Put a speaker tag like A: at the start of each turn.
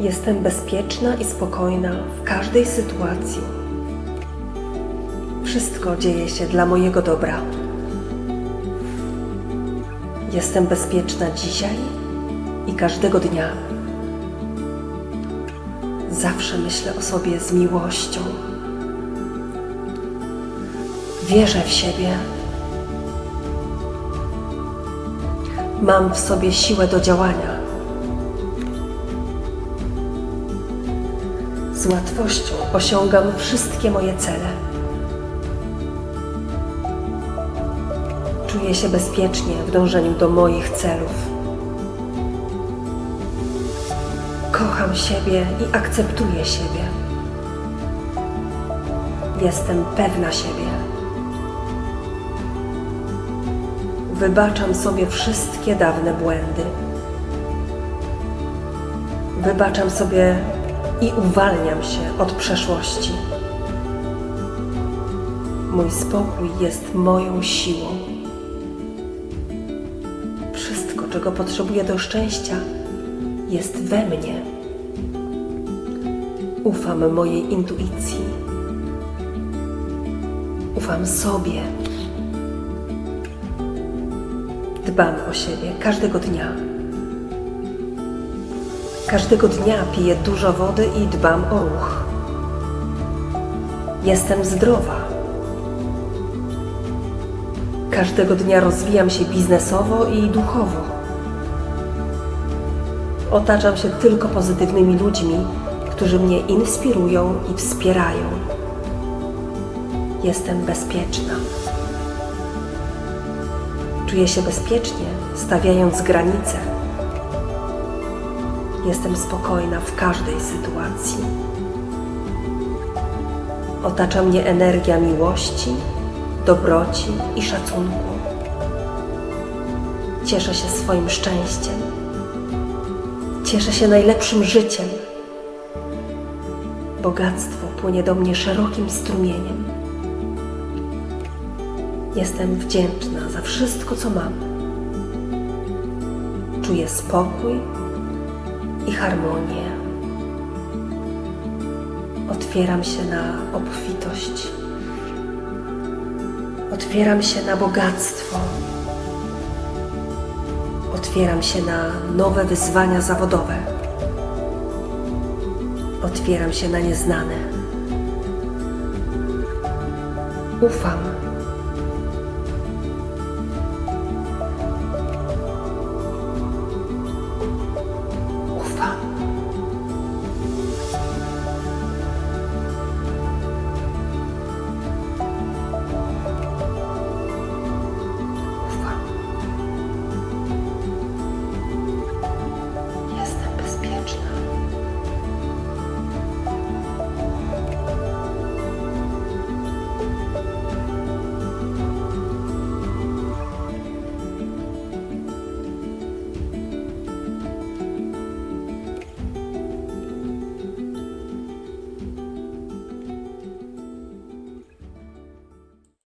A: Jestem bezpieczna i spokojna w każdej sytuacji. Wszystko dzieje się dla mojego dobra. Jestem bezpieczna dzisiaj i każdego dnia. Zawsze myślę o sobie z miłością. Wierzę w siebie. Mam w sobie siłę do działania. Z łatwością osiągam wszystkie moje cele. Czuję się bezpiecznie w dążeniu do moich celów. Kocham siebie i akceptuję siebie. Jestem pewna siebie. Wybaczam sobie wszystkie dawne błędy. Wybaczam sobie i uwalniam się od przeszłości. Mój spokój jest moją siłą. Wszystko, czego potrzebuję do szczęścia, jest we mnie. Ufam mojej intuicji. Ufam sobie. Dbam o siebie każdego dnia. Każdego dnia piję dużo wody i dbam o ruch. Jestem zdrowa. Każdego dnia rozwijam się biznesowo i duchowo. Otaczam się tylko pozytywnymi ludźmi, którzy mnie inspirują i wspierają. Jestem bezpieczna. Czuję się bezpiecznie, stawiając granice. Jestem spokojna w każdej sytuacji. Otacza mnie energia miłości, dobroci i szacunku. Cieszę się swoim szczęściem. Cieszę się najlepszym życiem. Bogactwo płynie do mnie szerokim strumieniem. Jestem wdzięczna za wszystko, co mam. Czuję spokój i harmonię. Otwieram się na obfitość. Otwieram się na bogactwo. Otwieram się na nowe wyzwania zawodowe. Otwieram się na nieznane. Ufam